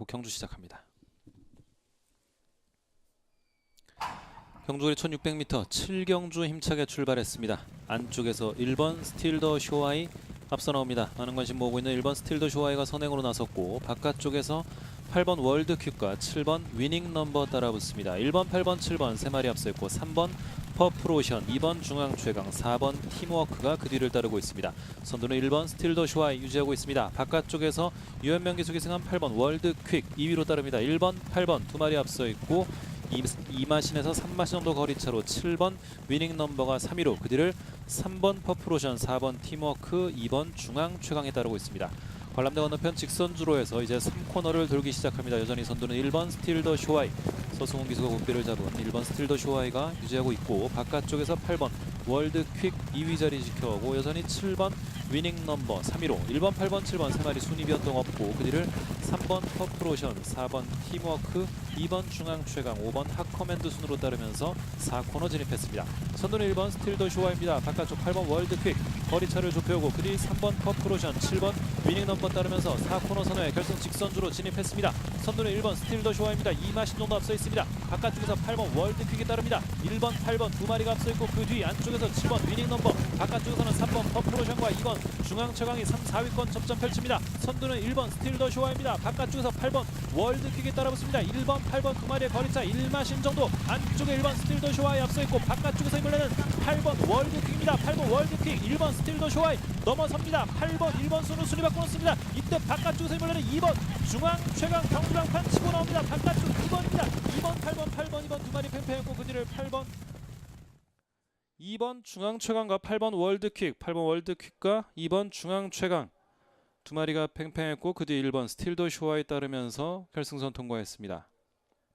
있고 경주 시작합니다. 경주거리 1600m 7경주 힘차게 출발했습니다. 안쪽에서 1번 스틸 더 쇼아이 앞서 나옵니다. 많은 관심 모으고 있는 1번 스틸 더 쇼아이가 선행으로 나섰고 바깥쪽에서 8번 월드 퀵과 7번 위닝 넘버 따라 붙습니다. 1번, 8번, 7번 세 마리 앞서 있고 3번 퍼 프로션, 2번 중앙 최강, 4번 팀워크가 그 뒤를 따르고 있습니다. 선두는 1번 스틸 더 쇼아이 유지하고 있습니다. 바깥쪽에서 유현명 기수 기 승한 8번 월드 퀵 2위로 따릅니다. 1번, 8번 두 마리 앞서 있고 2마신에서 3마신 정도 거리 차로 7번 위닝 넘버가 3위로 그 뒤를 3번 퍼프로션, 4번 팀워크, 2번 중앙 최강에 따르고 있습니다. 관람대 건너편 직선주로 해서 이제 3코너를 돌기 시작합니다. 여전히 선두는 1번 스틸 더 쇼아이 서승훈 기수가 고비를 잡은 1번 스틸 더 쇼아이가 유지하고 있고 바깥쪽에서 8번 월드 퀵 2위 자리 지켜오고 여전히 7번 위닝 넘버 3위로 1번, 8번, 7번 세 마리 순위 변동 없고 그 뒤를 3번 퍼프로션, 4번 팀워크, 2번 중앙 최강, 5번 하커맨드 순으로 따르면서 4코너 진입했습니다. 선두는 1번 스틸 더 쇼아입니다. 바깥쪽 8번 월드 퀵 거리차를 좁혀오고 그 뒤 3번 퍼프로션, 7번 위닝 넘버 따르면서 4코너 선호에 결승 직선주로 진입했습니다. 선두는 1번 스틸 더 쇼아입니다. 2마신 정도 앞서 있습니다. 바깥쪽에서 8번 월드 퀵이 따릅니다. 1번, 8번 두 마리가 앞서 있고 그 뒤 안쪽에서 7번 위닝 넘버 바깥쪽에서는 3번 퍼프로션과 2번 중앙 최강이 3, 4위권 접전 펼칩니다. 선두는 1번 스틸 더 쇼아입니다. 바깥쪽에서 8번 월드 퀵이 따라붙습니다. 1번, 8번 두 마리의 거리차 1마신 정도 안쪽에 1번 스틸 더 쇼아이 앞서 있고 바깥쪽에서 힘을 내는 8번 월드 퀵입니다. 8번 월드 퀵 1번 스틸 더 쇼아이 넘어섭니다. 8번 1번 순으로 순위 바꿔놓습니다. 이때 바깥쪽에서 힘을 내는 2번 중앙 최강 경주랑판 치고 나옵니다. 바깥쪽 2번입니다. 2번 8번 8번 2번 두 마리 팽팽했고 그 뒤를 8번 2번 중앙 최강과 8번 월드킥 8번 월드킥과 2번 중앙 최강 두 마리가 팽팽했고 그 뒤 1번 스틸더 쇼와에 따르면서 결승선 통과했습니다.